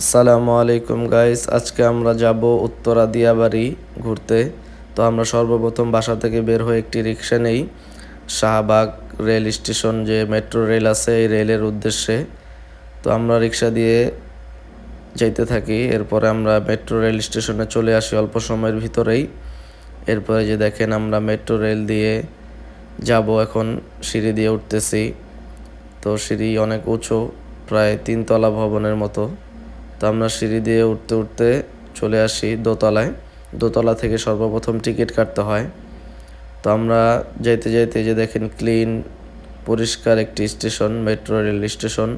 আসসালামু আলাইকুম গাইস আজকে আমরা যাব উত্তরা দিয়াবাড়ি ঘুরতে। তো আমরা সর্বপ্রথম বাসা থেকে বের হয়ে একটি রিক্সা নেই। শাহবাগ রেল স্টেশন যে মেট্রো রেল আছে, এই রেলের উদ্দেশ্যে। তো আমরা রিক্সা দিয়ে যাইতে থাকি। এরপরে আমরা মেট্রো রেল স্টেশনে চলে আসি অল্প সময়ের ভিতরেই। এরপরে যে দেখেন আমরা মেট্রো রেল দিয়ে যাব এখন, সিঁড়ি দিয়ে উঠতেছি। তো সিঁড়ি অনেক উঁচু, প্রায় তিনতলা ভবনের মতো। তো আমরা সিঁড়ি দিয়ে উঠতে উঠতে চলে আসি দোতলায়। দোতলা থেকে সর্বপ্রথম টিকিট কাটতে হয়। তো আমরা যাইতে যাইতে যে দেখেন ক্লিন, পরিষ্কার একটি station, metro rail station,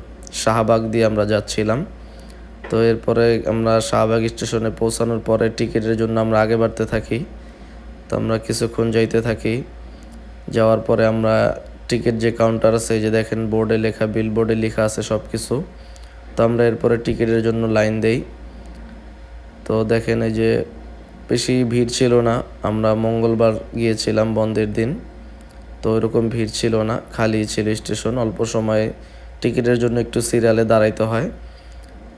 Shahbag দিয়ে আমরা যাচ্ছিলাম। তো এরপরে আমরা শাহবাগ স্টেশনে পৌঁছানোর পরে টিকিটের জন্য আমরা আগে বাড়তে থাকি। তো আমরা কিছুক্ষণ যাইতে থাকি। যাওয়ার পরে আমরা টিকিট যে কাউন্টার আছে যে দেখেন বোর্ডে লেখা বিল বোর্ডে লেখা আছে সব কিছু তো আমরা এরপরে টিকিটের জন্য লাইন দেই। তো দেখেন এই যে বেশি ভিড় ছিল না, আমরা মঙ্গলবার গিয়েছিলাম বন্ধের দিন। তো ওইরকম ভিড় ছিল না, খালি ছিল স্টেশন, অল্প সময়ে টিকিটের জন্য একটু সিরিয়ালে দাঁড়াইতে হয়।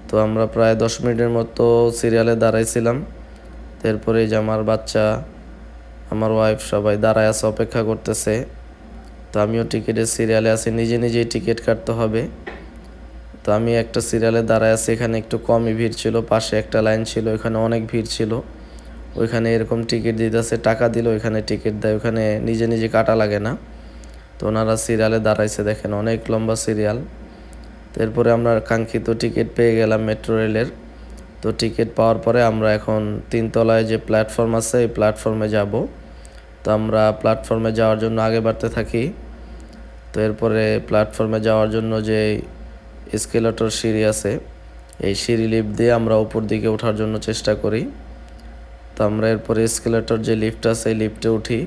তো আমরা প্রায় দশ মিনিটের মতো সিরিয়ালে দাঁড়াইছিলাম। এরপরে এই যে আমার বাচ্চা, আমার ওয়াইফ সবাই দাঁড়ায় আছে, অপেক্ষা করতেছে। তো আমিও টিকিটের সিরিয়ালে আছি, নিজে নিজেই টিকিট কাটতে হবে। তো আমি একটা সিরিয়ালে দাঁড়ায় আছি, এখানে একটু কমই ভিড় ছিল, পাশে একটা লাইন ছিল, এখানে অনেক ভিড় ছিল। ওইখানে এরকম টিকিট দিতেছে, টাকা দিলে, ওইখানে টিকিট দেয় ওখানে নিজে নিজে কাটা লাগে না। তো ওনারা সিরিয়ালে দাঁড়াইছে, দেখেন অনেক লম্বা সিরিয়াল তো এরপরে আমরা কাঙ্ক্ষিত টিকিট পেয়ে গেলাম মেট্রো রেলের তো টিকিট পাওয়ার পরে আমরা এখন তিনতলায় যে প্ল্যাটফর্ম আছে, এই প্ল্যাটফর্মে যাব। তো আমরা প্ল্যাটফর্মে যাওয়ার জন্য আগে বাড়তে থাকি। তো এরপরে প্ল্যাটফর্মে যাওয়ার জন্য যে স্কেলেটর সিঁড়ি আছে। এই সিঁড়ি লিফট দিয়ে আমরা উপর দিকে ওঠার জন্য চেষ্টা করি। তো আমরা এরপরে স্কেলেটর যে লিফট আছে, এই লিফটে উঠি।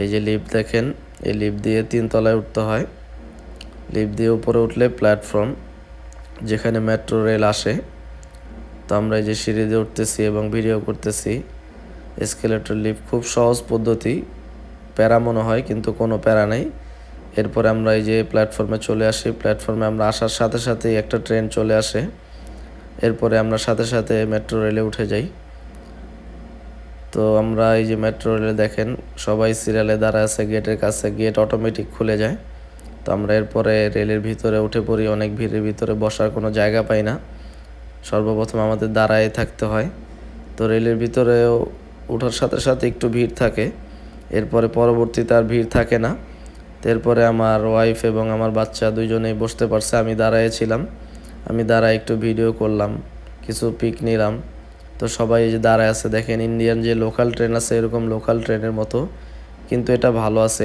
এই যে লিফট দেখেন, এই লিফট দিয়ে তিনতলায় উঠতে হয়। লিফট দিয়ে উপরে উঠলে প্ল্যাটফর্ম যেখানে মেট্রো রেল আসে। তো আমরা এই যে সিঁড়ি দিয়ে উঠতেছি এবং ভিডিও করতেছি। স্কেলেটর লিফট খুব সহজ পদ্ধতি। প্যারা মনে হয়, কিন্তু কোনো প্যারা নেই। এরপরে আমরা এই যে প্ল্যাটফর্মে চলে আসি প্ল্যাটফর্মে আমরা আসার সাথে সাথেই একটা ট্রেন চলে আসে। এরপরে আমরা সাথে সাথে মেট্রো রেলে উঠে যাই। তো আমরা এই যে মেট্রো রেলে দেখেন, সবাই সিরিয়ালে দাঁড়া আছে গেটের কাছে গেট অটোমেটিক খুলে যায়। তো আমরা এরপরে রেলের ভিতরে উঠে পড়ি, অনেক ভিড়ের ভিতরে বসার কোনো জায়গা পাই না। সর্বপ্রথম আমাদের দাঁড়ায় থাকতে হয়। তো রেলের ভিতরেও ওঠার সাথে সাথে একটু ভিড় থাকে। এরপরে পরবর্তীতে আর ভিড় থাকে না। এরপরে আমার ওয়াইফ এবং আমার বাচ্চা দুজনেই বসতে পারছে, আমি দাঁড়াইয়েছিলাম আমি দাঁড়ায় একটু ভিডিও করলাম, কিছু পিক নিলাম। তো সবাই যে দাঁড়ায় আছে, দেখেন ইন্ডিয়ান যে লোকাল ট্রেন আছে, এরকম লোকাল ট্রেনের মতো। কিন্তু এটা ভালো আছে।